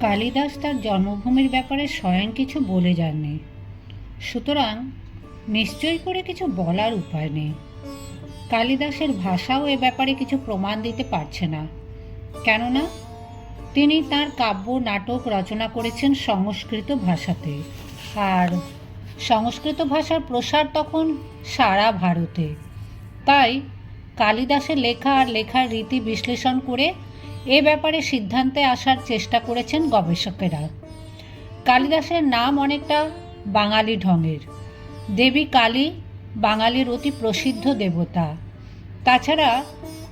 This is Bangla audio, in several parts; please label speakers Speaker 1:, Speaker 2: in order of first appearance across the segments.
Speaker 1: কালিদাস তার জন্মভূমির ব্যাপারে স্বয়ং কিছু বলে যাননি। সুতরাং নিশ্চয় করে কিছু বলার উপায় নেই। কালিদাসের ভাষাও এ ব্যাপারে কিছু প্রমাণ দিতে পারছে না। কেননা তিনি তার কাব্য, নাটক রচনা করেছেন সংস্কৃত ভাষাতে। আর সংস্কৃত ভাষার প্রসার তখন সারা ভারতে। তাই কালিদাসের লেখা আর লেখার রীতি বিশ্লেষণ করে এ ব্যাপারে সিদ্ধান্তে আসার চেষ্টা করেছেন গবেষকেরা। কালিদাসের নাম অনেকটা বাঙালি ঢঙের। দেবী কালী বাঙালির অতি প্রসিদ্ধ দেবতা। তাছাড়া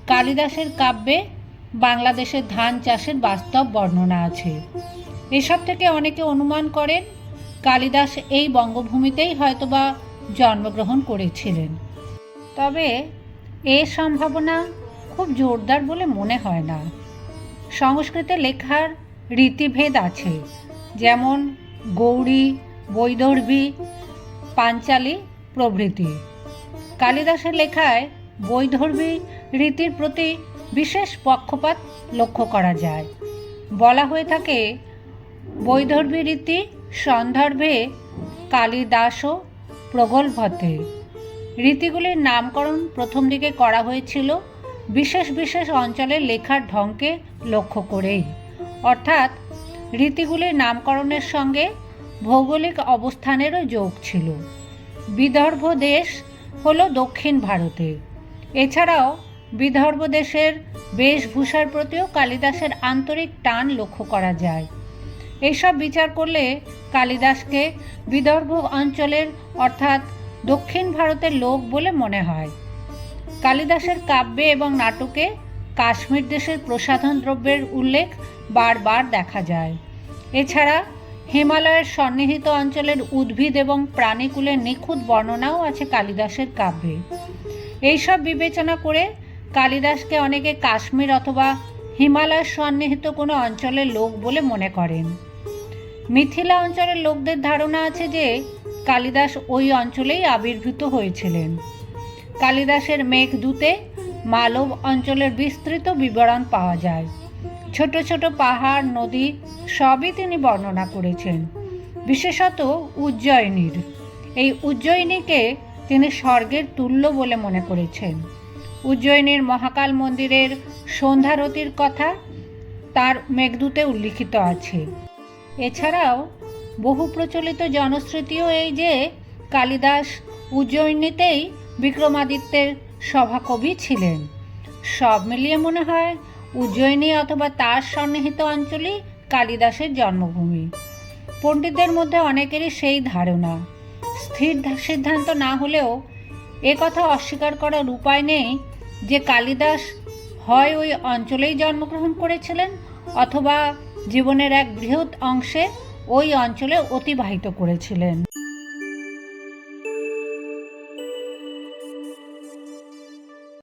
Speaker 1: কালিদাসের কাব্যে বাংলাদেশের ধান চাষের বাস্তব বর্ণনা আছে। এসব থেকে অনেকে অনুমান করেন, কালিদাস এই বঙ্গভূমিতেই হয়তোবা জন্মগ্রহণ করেছিলেন। তবে এ সম্ভাবনা খুব জোরদার বলে মনে হয় না। সংস্কৃতে লেখার রীতিভেদ আছে। যেমন গৌরী, বৈদর্ভী, পাঞ্চালী প্রভৃতি। কালিদাসের লেখায় বৈদর্ভী রীতির প্রতি বিশেষ পক্ষপাত লক্ষ্য করা যায়। বলা হয়ে থাকে, বৈদর্ভী রীতি সন্দর্ভে কালিদাসও প্রগল্ভতে। রীতিগুলির নামকরণ প্রথম দিকে করা হয়েছিল বিশেষ বিশেষ অঞ্চলের লেখার ঢংকে লক্ষ্য করেই। অর্থাৎ রীতিগুলির নামকরণের সঙ্গে ভৌগোলিক অবস্থানেরও যোগ ছিল। বিদর্ভ দেশ হল দক্ষিণ ভারতে। এছাড়াও বিদর্ভ দেশের বেশভূষার প্রতিও কালিদাসের আন্তরিক টান লক্ষ্য করা যায়। এইসব বিচার করলে কালিদাসকে বিদর্ভ অঞ্চলের, অর্থাৎ দক্ষিণ ভারতের লোক বলে মনে হয়। কালিদাসের কাব্যে এবং নাটকে কাশ্মীর দেশের প্রসাধন দ্রব্যের উল্লেখ বারবার দেখা যায়। এছাড়া হিমালয়ের সন্নিহিত অঞ্চলের উদ্ভিদ এবং প্রাণীকুলের নিখুঁত বর্ণনাও আছে কালিদাসের কাব্যে। এইসব বিবেচনা করে কালিদাসকে অনেকে কাশ্মীর অথবা হিমালয়ের সন্নিহিত কোনো অঞ্চলের লোক বলে মনে করেন। মিথিলা অঞ্চলের লোকদের ধারণা আছে যে কালিদাস ওই অঞ্চলেই আবির্ভূত হয়েছিলেন। কালিদাসের মেঘদূতে মালব অঞ্চলের বিস্তৃত বিবরণ পাওয়া যায়। ছোট ছোট পাহাড়, নদী, সবই তিনি বর্ণনা করেছেন। বিশেষত উজ্জয়িনীর। এই উজ্জয়িনীকে তিনি স্বর্গের তুল্য বলে মনে করেছেন। উজ্জয়িনীর মহাকাল মন্দিরের সন্ধ্যারতির কথা তার মেঘদূতে উল্লিখিত আছে। এছাড়াও বহু প্রচলিত জনশ্রুতিও এই যে কালিদাস উজ্জয়িনীতেই বিক্রমাদিত্যের সভাকবি ছিলেন। সব মিলিয়ে মনে হয় উজ্জয়িনী অথবা তার সন্নিহিত অঞ্চলই কালিদাসের জন্মভূমি। পণ্ডিতদের মধ্যে অনেকেরই সেই ধারণা। স্থির সিদ্ধান্ত না হলেও এ কথা অস্বীকার করার উপায় নেই যে কালিদাস হয় ওই অঞ্চলেই জন্মগ্রহণ করেছিলেন অথবা জীবনের এক বৃহৎ অংশে ওই অঞ্চলে অতিবাহিত করেছিলেন।